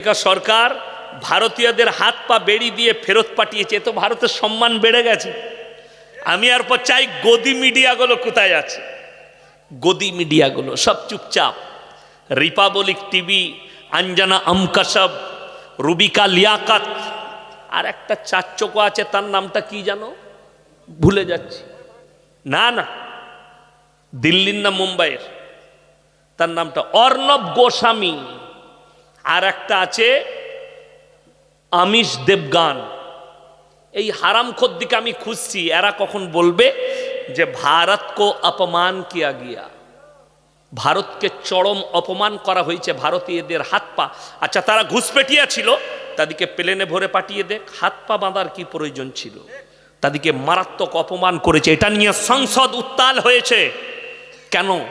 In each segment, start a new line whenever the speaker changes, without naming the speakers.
America সরকার ভারতীয়দের হাত পা বেড়ি দিয়ে ফেরত পাঠিয়েছে তো ভারতের সম্মান বেড়ে গেছে। আমি আর পর চাই গদি মিডিয়াগুলো কোথায় আছে? গদি মিডিয়াগুলো সব চুপচাপ। Republic TV, Anjana Om Kashyap Rubika Liaquat. আর একটা চারচোকো আছে, তার নামটা কি জানো? ভুলে যাচ্ছি। না না। দিল্লির না মুম্বাইয়ের। তার নামটা অর্ণব গোস্বামী। আর একটা আছে আমিষ দেবগান। এই হারাম দিকে আমি খুঁজছি, এরা কখন বলবে যে ভারত কো অপমান কিয়া গিয়া। ভারতকে চরম অপমান করা হয়েছে, ভারতীয়দের হাত পা। আচ্ছা তারা ঘুষপেটিয়া ছিল, তাদেরকে প্লেনে ভরে পাঠিয়ে দেখ, হাত পা বাঁধার কি প্রয়োজন ছিল? তাদেরকে মারাত্মক অপমান করেছে, এটা নিয়ে সংসদ উত্তাল হয়েছে। কেন?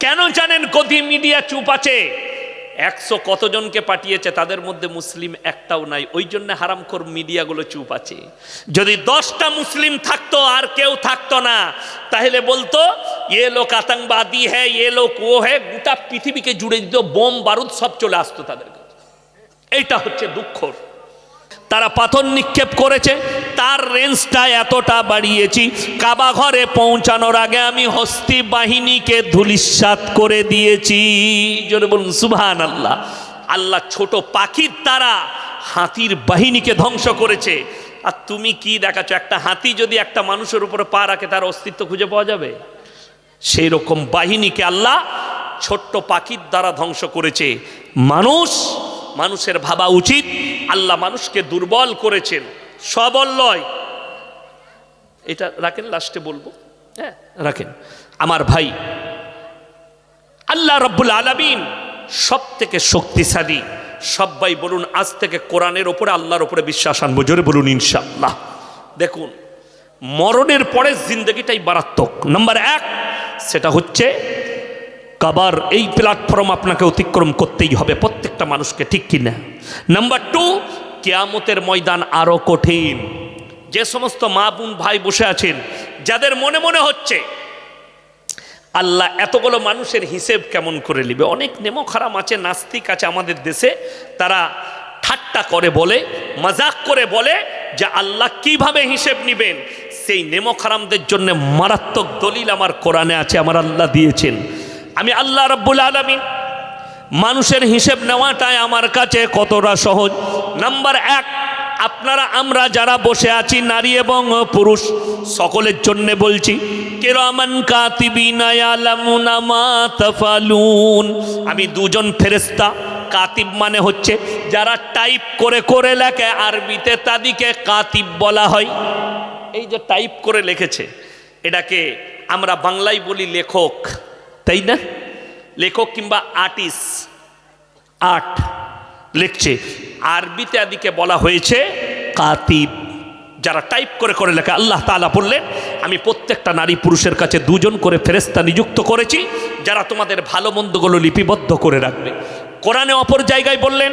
কেন জানেন গদি মিডিয়া চুপ আছে? একশো কতজনকে পাঠিয়েছে তাদের মধ্যে মুসলিম একটাও নাই। ওই জন্য হারামখোর মিডিয়াগুলো চুপ আছে। যদি দশটা মুসলিম থাকতো, আর কেউ থাকতো না, তাহলে বলতো, এ লোক আতঙ্কবাদী হ্যাঁ এ লোক ও হ্যাঁ গোটা পৃথিবীকে জুড়ে দিত, বোম, বারুদ, সব চলে আসতো তাদের কাছে। এইটা হচ্ছে দুঃখর তারা পাথর নিক্ষেপ করেছে তার রেঞ্জটা এতটা বাড়িয়েছি। কাবা ঘরে পৌঁছানোর আগে আমি হস্তি বাহিনীকে ধুলিস্বাত করে দিয়েছি। জোরে বলুন সুবহান আল্লাহ আল্লাহ ছোট পাখির দ্বারা হাতির বাহিনীকে ধ্বংস করেছে। আর তুমি কি দেখাচ্ছ? একটা হাতি যদি একটা মানুষের উপরে পা রাখে, তার অস্তিত্ব খুঁজে পাওয়া যাবে? সেই রকম বাহিনীকে আল্লাহ ছোট্ট পাখির দ্বারা ধ্বংস করেছে। মানুষ, মানুষের ভাবা উচিত। আল্লাহ মানুষকে দুর্বল করেছেন। সবল লয় এটা রাখেন লাস্টে বলব। হ্যাঁ রাখেন। আমার ভাই, আল্লাহ রব্বুল আলমিন সব থেকে শক্তিশালী সবাই বলুন, আজ থেকে কোরআনের ওপরে, আল্লাহর ওপরে বিশ্বাস আনব। জোরে বলুন, ইনশাআল্লাহ। দেখুন, মরণের পরে জিন্দগিটাই মারাত্মক। নাম্বার এক, সেটা হচ্ছে, কাবার এই প্ল্যাটফর্ম আপনাকে অতিক্রম করতেই হবে। প্রত্যেকটা মানুষকে ঠিক কিনা। নাম্বার টু কেয়ামতের ময়দান আরও কঠিন। যে সমস্ত মা বোন, ভাই বসে আছেন, যাদের মনে মনে হচ্ছে, আল্লাহ এতগুলো মানুষের হিসেব কেমন করে নিবে? অনেক নেমো খারাম আছে, নাস্তিক আছে আমাদের দেশে, তারা ঠাট্টা করে বলে, মজাক করে বলে যে আল্লাহ কীভাবে হিসেব নিবেন? সেই নেমো খারামদের জন্য মারাত্মক দলিল আমার কোরআনে আছে, আমার আল্লাহ দিয়েছেন। আমি আল্লাহ রব্বুল আলমিন মানুষের হিসেব নেওয়াটাই আমার কাছে কতটা সহজ। নাম্বার এক, আপনারা, আমরা যারা বসে আছি, নারী এবং পুরুষ, সকলের জন্য বলছি আমি দুজন ফেরেস্তা কাতিব মানে হচ্ছে যারা টাইপ করে করে লেখে, আরবিতে তাদিকে কাতিব বলা হয়। এই যে টাইপ করে লিখেছে, এটাকে আমরা বাংলায় বলি লেখক, তাই না? লেখক কিংবা আর্টিস্ট? আর্ট লিখছে আরবিতে আদিকে বলা হয়েছে কাতিব। যারা টাইপ করে করে লেখা আল্লাহ তালা বললেন আমি প্রত্যেকটা নারী পুরুষের কাছে দুজন করে ফেরেস্তা নিযুক্ত করেছি যারা তোমাদের ভালো মন্দগুলো লিপিবদ্ধ করে রাখবে। কোরআনে অপর জায়গায় বললেন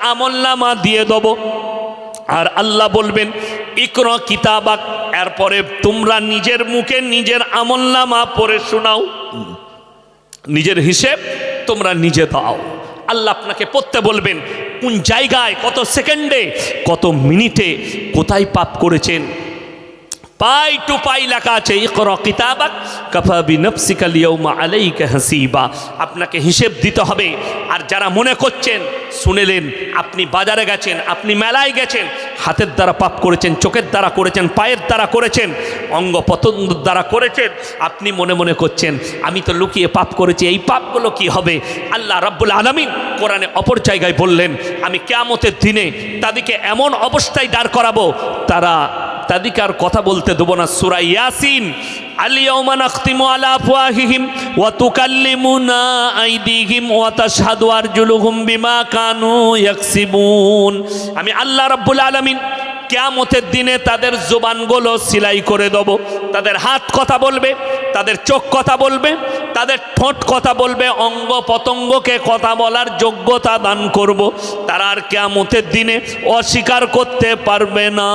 আমলনামা দিয়ে দেবো। আর আল্লাহ বলবেন, ইকর কিতাবাক, এরপরে তোমরা নিজের মুখে নিজের আমলনামা পড়ে শোনাও। নিজের হিসেব তোমরা নিজে দাও। আল্লাহ আপনাকে পড়তে বলবেন, কোন জায়গায়, কত সেকেন্ডে, কত মিনিটে, কোথায় পাপ করেছেন? পাই টু পাই লেখা আছে কিতাবাক কাফা বিনফসিকা লিয়াউমা আলাইকা হাসিবা। আপনাকে হিসেব দিতে হবে। আর যারা মনে করছেন, শুনেলেন, আপনি বাজারে গেছেন, আপনি মেলায় গেছেন, হাতের দ্বারা পাপ করেছেন, চোখের দ্বারা করেছেন, পায়ের দ্বারা করেছেন অঙ্গ পতঙ্গ দ্বারা করেছেন, আপনি মনে মনে করছেন, আমি তো লুকিয়ে পাপ করেছি, এই পাপগুলো কি হবে? আল্লাহ রাব্বুল আলমিন কোরআনে অপর জায়গায় বললেন, আমি কেয়ামতের দিনে তাদেরকে এমন অবস্থায় দাঁড় করাবো, তারা তাদিকার কথা বলতে দেবো না। সুরাই ইয়াসিন, আলা ওয়া বিমা কানু আমি আল্লাহ রাব্বুল আলামিন কেয়ামতের দিনে তাদের জোবানগুলো সিলাই করে দেব। তাদের হাত কথা বলবে, তাদের চোখ কথা বলবে তাদের ঠোঁট কথা বলবে, অঙ্গ পতঙ্গকে কথা বলার যোগ্যতা দান করব। তারা আর কেয়ামতের দিনে অস্বীকার করতে পারবে না।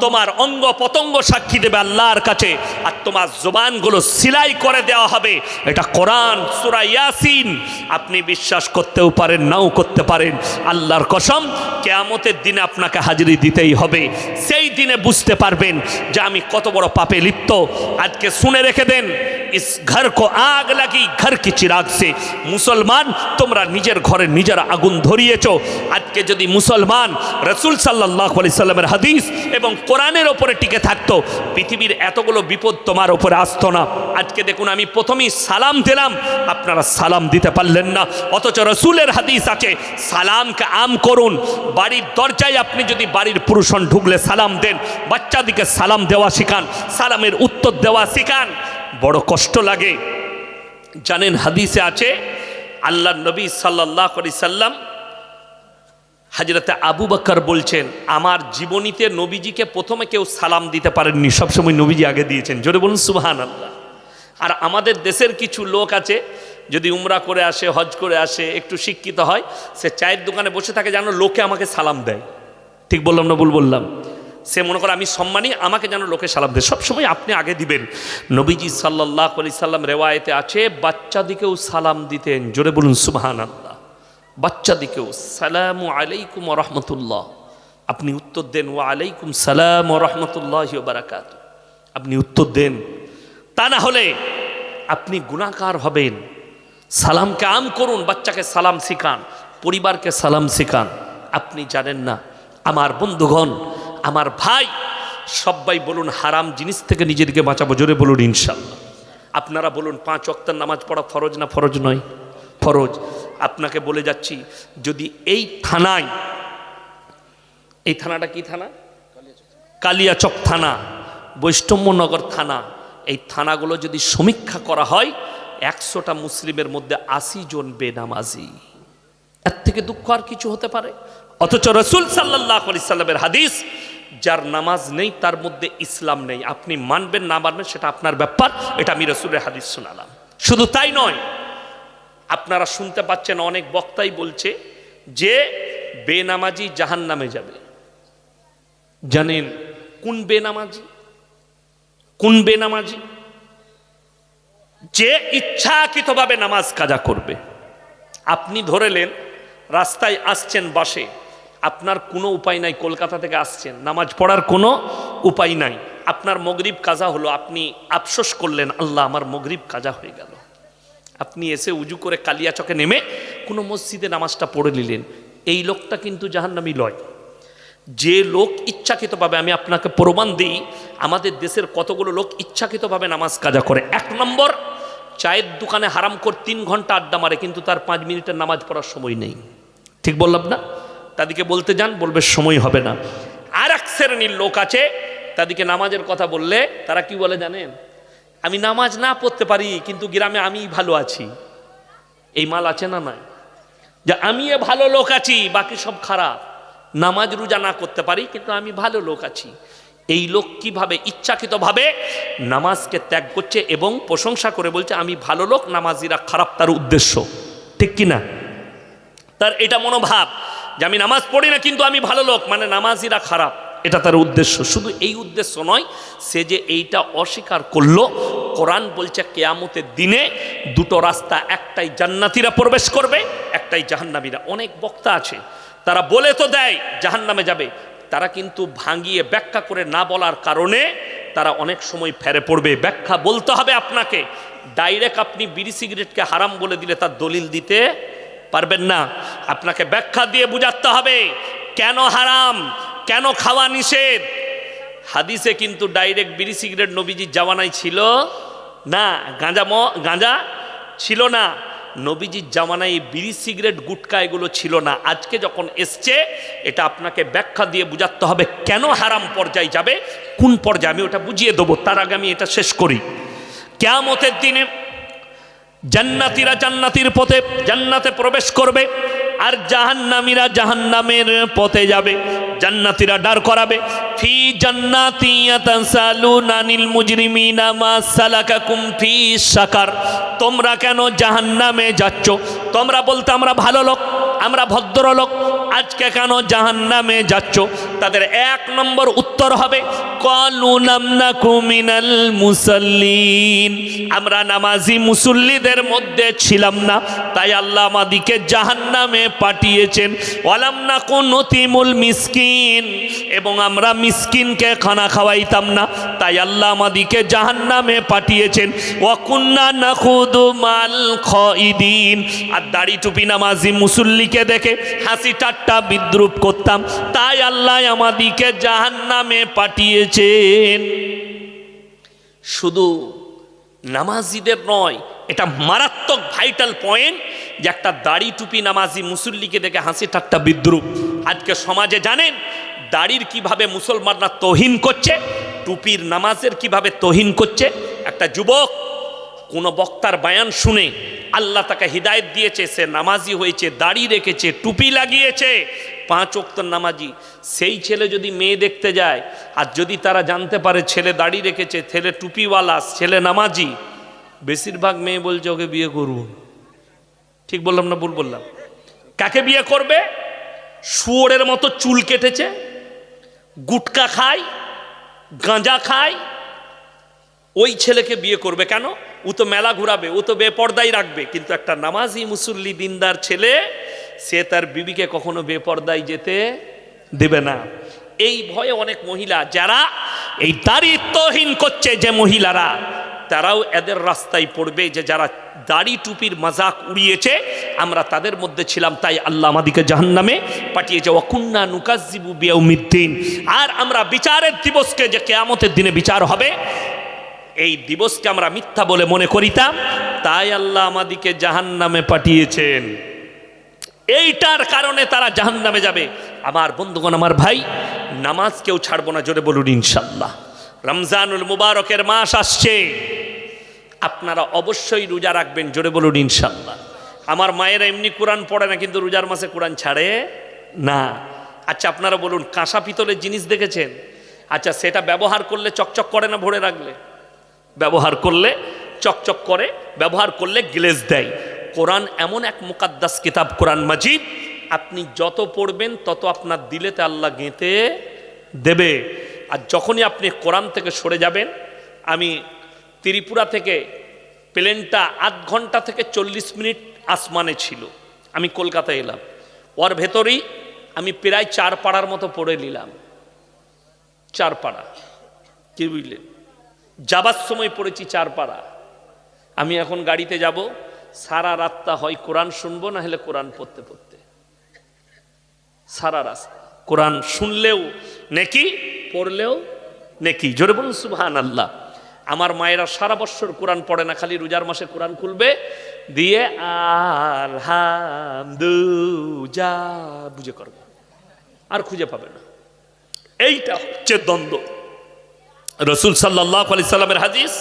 তোমার অঙ্গ পতঙ্গ সাক্ষী দেবে আল্লাহর কাছে, আর তোমার জোবানগুলো সিলাই করে দেওয়া হবে। এটা কোরআন, সুরা ইয়াসিন। আপনি বিশ্বাস করতেও পারেন, নাও করতে পারেন। আল্লাহর কসম, কেয়ামতের দিনে আপনাকে হাজিরি দিতেই হবে। সেই দিনে বুঝতে পারবেন যে আমি কত বড় পাপে লিপ্ত। আজকে শুনে রেখে দেন ইস ঘর কো আগ লাগি ঘর কি চিরাগ সে মুসলমান তোমরা নিজের ঘরে নিজের আগুন ধরিয়েছ আজকে যদি মুসলমান রসুল সাল্লাহ আলি সাল্লামের হাদিস এবং কোরআনের ওপরে টিকে থাকতো পৃথিবীর এতগুলো বিপদ তোমার ওপরে আসতো না আজকে দেখুন আমি প্রথমেই সালাম দিলাম আপনারা সালাম দিতে পারলেন না। অথচ রসুলের হাদিস আছে, সালামকে আম করুন। বাড়ির দরজায় আপনি যদি বাড়ির পুরুষন ঢুকলে সালাম দেন, বাচ্চাদিকে সালাম দেওয়া শিখান, সালামের উত্তর দেওয়া শিখান। বড় কষ্ট লাগে। জানেন হাদিসে আছে আল্লাহ নবী সাল্লাহ করি সাল্লাম হাজরতে আবু বকর বলছেন, আমার জীবনীতে নবীজিকে প্রথমে কেউ সালাম দিতে পারেননি, সবসময় নবীজি আগে দিয়েছেন। জোরে বলুন সুবাহান আল্লাহ আর আমাদের দেশের কিছু লোক আছে, যদি উমরা করে আসে, হজ করে আসে, একটু শিক্ষিত হয়, সে চায়ের দোকানে বসে থাকে, যেন লোকে আমাকে সালাম দেয়। ঠিক বললাম না ভুল বললাম? সে মনে করে, আমি সম্মানী, আমাকে যেন লোকে সালাম দেয়। সবসময় আপনি আগে দিবেন। নবীজি সাল্লাহ আলি সাল্লাম রেওয়ায়তে আছে, বাচ্চাদিকেও সালাম দিতেন। জোরে বলুন সুবাহান আল্লাহ বাচ্চাদিকেও, সালাম আলাইকুম রহমতুল্লাহ। আপনি উত্তর দেন ও আলাইকুম সালাম রহমতুল্লাহ বারাকাত। আপনি উত্তর দেন, তা না হলে আপনি গুণাকার হবেন। সালামকে আম করুন, বাচ্চাকে সালাম শিখান, পরিবারকে সালাম শিখান। আপনি জানেন না, আমার বন্ধুগণ আমার ভাই সবাই বলুন হারাম জিনিস থেকে নিজেদেরকে বাঁচাবো, জোরে বলুন ইনশাল্লাহ আপনারা বলুন পাঁচ অক্টার নামাজ পড়া ফরজ না ফরজ নয়? ফরজ। আপনাকে বলে যাচ্ছি, যদি এই থানায়, এই থানাটা কি থানা? কালিয়াচক থানা বৈষ্ণবনগর থানা, এই থানাগুলো যদি সমীক্ষা করা হয়, একশোটা মুসলিমের মধ্যে আশি জন বেনামাজি। এর থেকে দুঃখ আর কিছু হতে পারে? অথচ রসুল সাল্লাহ আলি সাল্লামের হাদিস যার নামাজ নেই, তার মধ্যে ইসলাম নেই। আপনি মানবেন, না মানবেন, সেটা আপনার ব্যাপার। এটা আমি রসুলের হাদিস শোনালাম। শুধু তাই নয়, আপনারা শুনতে পাচ্ছেন অনেক বক্তাই বলছে যে, বেনামাজি জাহান নামে যাবে। জানেন কোন বেনামাজি? কোন বেনামাজি? যে ইচ্ছাকৃতভাবে নামাজ কাজা করবে। আপনি ধরেলেন রাস্তায় আসছেন বাসে আপনার কোনো উপায় নাই, কলকাতা থেকে আসছেন। নামাজ পড়ার কোনো উপায় নাই। আপনার মগরিব কাজা হলো, আপনি আফসোস করলেন, আল্লাহ আমার মগরিব কাজা হয়ে গেল। আপনি এসে উজু করে কালিয়াচকে নেমে কোনো মসজিদে নামাজটা পড়ে নিলেন। এই লোকটা কিন্তু জাহান্নামি লয়। যে লোক ইচ্ছাকৃতভাবে আমি আপনাকে প্রমাণ দিই, আমাদের দেশের কতগুলো লোক ইচ্ছাকৃতভাবে নামাজ কাজা করে। এক নম্বর, চায়ের দোকানে হারাম কর তিন ঘণ্টা আড্ডা মারে, কিন্তু তার পাঁচ মিনিটের নামাজ পড়ার সময় নেই। ঠিক বললাম না? তাদেরকে বলতে যান, বলবে সময় হবে না। আর এক শ্রেণির লোক আছে, তাদেরকে নামাজের কথা বললে, তারা কি বলে জানেন? আমি নামাজ না পড়তে পারি, কিন্তু গ্রামে আমি ভালো আছি। এই মাল আছে না নাই? যে আমি এ ভালো লোক আছি, বাকি সব খারাপ। নামাজ রোজা না করতে পারি, কিন্তু আমি ভালো লোক আছি। এই লোক কীভাবে ইচ্ছাকৃতভাবে নামাজকে ত্যাগ করছে এবং প্রশংসা করে বলছে, আমি ভালো লোক, নামাজিরা খারাপ তার উদ্দেশ্য। ঠিক কি না তার এটা মনোভাব। যে আমি নামাজ পড়ি না, কিন্তু আমি ভালো লোক। মানে নামাজিরা খারাপ। এটা তার উদ্দেশ্য। শুধু এই উদ্দেশ্য নয়, সে যে এইটা অস্বীকার করল, কোরআন বলছে কেয়ামতের দিনে দুটো রাস্তা, একটাই জান্নাতিরা প্রবেশ করবে, একটাই জাহান্নামীরা। অনেক বক্তা আছে, তারা বলে তো দেয়, জাহান্নামে যাবে। তারা কিন্তু ভাঙিয়ে ব্যাখ্যা করে না বলার কারণে তারা অনেক সময় ফেরে পড়বে। ব্যাখ্যা বলতে হবে আপনাকে। ডাইরেক্ট আপনি বিড়ি সিগারেটকে হারাম বলে দিলে তার দলিল দিতে পারবেন না। আপনাকে ব্যাখ্যা দিয়ে বুঝাতে হবে, কেন হারাম, কেন খাওয়া নিষেধ? হাদিসে কিন্তু ডাইরেক্ট বিড়ি সিগারেট নবীজির জামানায় ছিল না, গাঁজা ম, গাঁজা ছিল না। নবীজির জামানায় বিড়ি সিগারেট, গুটকা এগুলো ছিল না। আজকে যখন এসছে, এটা আপনাকে ব্যাখ্যা দিয়ে বুঝাতে হবে, কেন হারাম পর্যায়ে যাবে, কোন পর্যায়ে? আমি ওটা বুঝিয়ে দেবো, তার আগে আমি এটা শেষ করি। কেয়ামতের দিনে জান্নাতিরা জান্নাতির পথে, জান্নাতে প্রবেশ করবে, আর জাহান্নামীরা জাহান্নামের পথে যাবে। জান্নাতিরা ডার করাবে, ফি জান্নাতি ইয়াতাসালুনা আনিল মুজরিমিনা মা সালাকাকুম ফি সাকার। তোমরা কেন জাহান্নামে যাচ্ছ? তোমরা বলতে আমরা ভালো লোক, আমরা ভদ্রলোক, আজকে কেন জাহান্নামে যাচ্ছ? তাদের এক নম্বর উত্তর হবে কলুলাম নাকু মিনাল মুসাল্লিন আমরা নামাজি মুসল্লিদের মধ্যে ছিলাম না, তাই আল্লাহ আমাদিকে জাহান্নামে পাঠিয়েছেন। ওয়ালাম নাকু নতিমুল মিসকিন। এবং আমরা মিসকিনকে খানা খাওয়াইতাম না, তাই আল্লাহ আমাদিকে জাহান্নামে পাঠিয়েছেন। ওয়াকুন্না নাখুদু মাল খাইদিন। আর দাড়ি টুপি নামাজি মুসল্লিকে দেখে হাসি ঠাট্টা বিদ্রুপ করতাম, তাই আল্লাহ আমাদিকে জাহান্নামে পাঠিয়েছেন। শুধু নামাজিদের নয়, এটা মারাত্মক ভাইটাল পয়েন্ট যে একটা দাড়ি টুপি নামাজি মুসল্লিকে দেখে হাসি ঠাট্টা বিদ্রুপ। আজকে সমাজে জানেন, দাড়ির কীভাবে মুসলমানরা তহিন করছে, টুপির নামাজের কীভাবে তহিন করছে, একটা যুবক কোনো বক্তার বায়ান শুনে আল্লাহ তাকে হৃদায়ত দিয়েছে, সে নামাজি হয়েছে, দাড়ি রেখেছে, টুপি লাগিয়েছে, পাঁচ ওক্তর নামাজি। সেই ছেলে যদি মেয়ে দেখতে যায়, আর যদি তারা জানতে পারে ছেলে দাড়ি রেখেছে, ছেলে টুপিওয়ালা, ছেলে নামাজি, বেশিরভাগ মেয়ে বলছে, ওকে বিয়ে করুন। ঠিক বললাম না ভুল বললাম? কাকে বিয়ে করবে? শুয়োরের মতো চুল কেটেছে, গুটকা খায়, গাঁজা খায় ওই ছেলেকে বিয়ে করবে কেন? ও তো মেলা ঘুরাবে, ও তো বেপর্দাই রাখবে। কিন্তু একটা নামাজি মুসল্লি দিনদার ছেলে, সে তার বিবিকে কখনো বেপর্দায় যেতে দেবে না। এই ভয়ে অনেক মহিলা, যারা এই দারিত্বহীন করছে যে মহিলারা, তারাও এদের রাস্তায় পড়বে যে যারা দাড়ি টুপির মজাক উড়িয়েছে, আমরা তাদের মধ্যে ছিলাম, তাই আল্লাহ আমাদিকে জাহান্নামে পাঠিয়েছে অকুন্না নুকাজিবু বিয়ৌমিদ্দিন আর আমরা বিচারের দিবসকে যে কেয়ামতের দিনে বিচার হবে এই দিবসকে আমরা মিথ্যা বলে মনে করিতাম, তাই আল্লাহ আমাদিকে জাহান নামে পাঠিয়েছেন। এইটার কারণে তারা জাহান নামে যাবে। আমার বন্ধুগণ, আমার ভাই, নামাজ কেউ ছাড়বো না, জোরে বলুন ইনশাল্লাহ রমজানুল মুবারকের মাস আসছে। আপনারা অবশ্যই রোজা রাখবেন, জোরে বলুন ইনশাল্লাহ আমার মায়েরা এমনি কোরআন পড়ে না, কিন্তু রোজার মাসে কোরআন ছাড়ে না। আচ্ছা আপনারা বলুন, কাঁসা পিতলের জিনিস দেখেছেন? আচ্ছা সেটা ব্যবহার করলে চকচক করে না ভরে রাখলে? ব্যবহার করলে, চকচক করে, ব্যবহার করলে গ্লেজ দেয়। কোরআন এমন এক মুকাদ্দাস কিতাব, কোরআন মাজিদ, আপনি যত পড়বেন তত আপনার দিলেতে আল্লাহ গেঁথে দেবে। আর যখনই আপনি কোরআন থেকে সরে যাবেন, আমি ত্রিপুরা থেকে প্লেনটা আধ ঘণ্টা থেকে চল্লিশ মিনিট আসমানে ছিল। আমি কলকাতায় এলাম। ওর ভেতরেই আমি প্রায় চার পাড়ার মতো পড়ে নিলাম। চার পাড়া। কি বুঝলেন? যাবার সময় পড়েছি চার পাড়া আমি এখন গাড়িতে যাব, সারা রাতটা হয় কোরআন শুনব না হলে কোরআন পড়তে পড়তে। সারা রাস্তা কোরআন শুনলেও নেকি, পড়লেও নেকি। জোরে বলুন সুবহান আল্লাহ আমার মায়েরা সারা বছর কোরআন পড়ে না, খালি রোজার মাসে কোরআন খুলবে। দিয়ে আলহামদু যা বুঝে করবে। আর খুঁজে পাবে না। এইটা হচ্ছে দ্বন্দ্ব। রসুল সাল্লাহ আলি সাল্লামের হাদিস,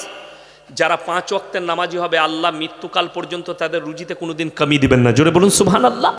যারা পাঁচ অক্তের নামাজি হবে, আল্লাহ মৃত্যুকাল পর্যন্ত তাদের রুজিতে কোনোদিন কমিয়ে দিবেন না। জোরে বলুন সুহান আল্লাহ